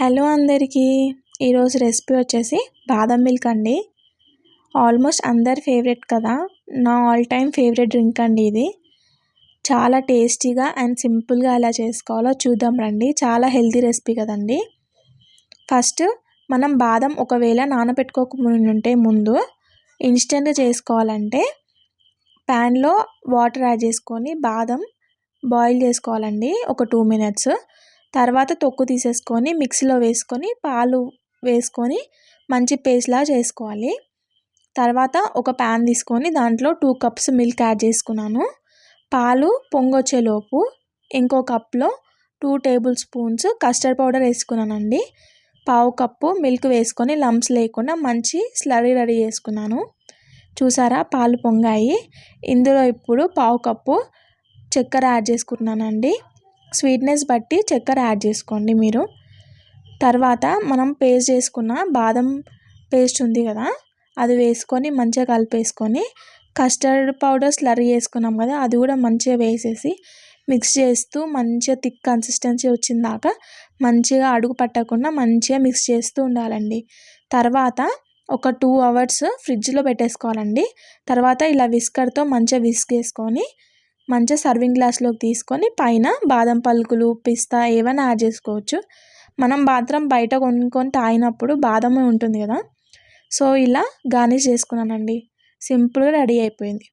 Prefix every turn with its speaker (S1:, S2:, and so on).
S1: Hello అందరికీ. ఈరోజు recipe వచ్చేసి బాదం మిల్క్ అండి. ఆల్మోస్ట్ అందరి ఫేవరెట్ కదా. నా ఆల్ టైమ్ ఫేవరెట్ డ్రింక్ అండి ఇది. చాలా టేస్టీగా అండ్ సింపుల్గా ఎలా చేసుకోవాలో చూద్దాం రండి. చాలా హెల్తీ రెసిపీ కదండి. ఫస్ట్ మనం బాదం ఒకవేళ నానబెట్టుకోకముంటే ముందు ఇన్స్టెంట్గా చేసుకోవాలంటే ప్యాన్లో వాటర్ యాడ్ చేసుకొని బాదం బాయిల్ చేసుకోవాలండి. ఒక టూ మినిట్స్. తర్వాత తొక్కు తీసేసుకొని మిక్సీలో వేసుకొని పాలు వేసుకొని మంచి పేస్ట్లా చేసుకోవాలి. తర్వాత ఒక ప్యాన్ తీసుకొని దాంట్లో టూ కప్స్ మిల్క్ యాడ్ చేసుకున్నాను. పాలు పొంగొచ్చేలోపు ఇంకో కప్లో two table spoons custard powder వేసుకున్నానండి. పావు కప్పు మిల్క్ వేసుకొని లంప్స్ లేకుండా మంచి స్లరీ రెడీ చేసుకున్నాను. చూసారా పాలు పొంగాయి. ఇందులో ఇప్పుడు పావు కప్పు చక్కెర యాడ్ చేసుకుంటున్నానండి. స్వీట్నెస్ బట్టి చక్కెర యాడ్ చేసుకోండి మీరు. తర్వాత మనం పేస్ట్ చేసుకున్న బాదం పేస్ట్ ఉంది కదా అది వేసుకొని మంచిగా కలిపేసుకొని కస్టర్డ్ పౌడర్ స్లరీ వేసుకున్నాం కదా అది కూడా మంచిగా వేసేసి మిక్స్ చేస్తూ మంచిగా థిక్ కన్సిస్టెన్సీ వచ్చిందాక మంచిగా అడుగు పట్టకుండా మంచిగా మిక్స్ చేస్తూ ఉండాలండి. తర్వాత ఒక టూ అవర్స్ ఫ్రిడ్జ్లో పెట్టేసుకోవాలండి. తర్వాత ఇలా విస్కర్తో మంచిగా విస్క్ వేసుకొని మంచిగా సర్వింగ్ గ్లాస్లోకి తీసుకొని పైన బాదం పలుకులు పిస్తా ఏమైనా యాడ్ చేసుకోవచ్చు. మనం మాత్రం బయట కొనుక్కొని తాగినప్పుడు బాదమే ఉంటుంది కదా. సో ఇలా గార్నిష్ చేసుకున్నానండి. సింపుల్గా రెడీ అయిపోయింది.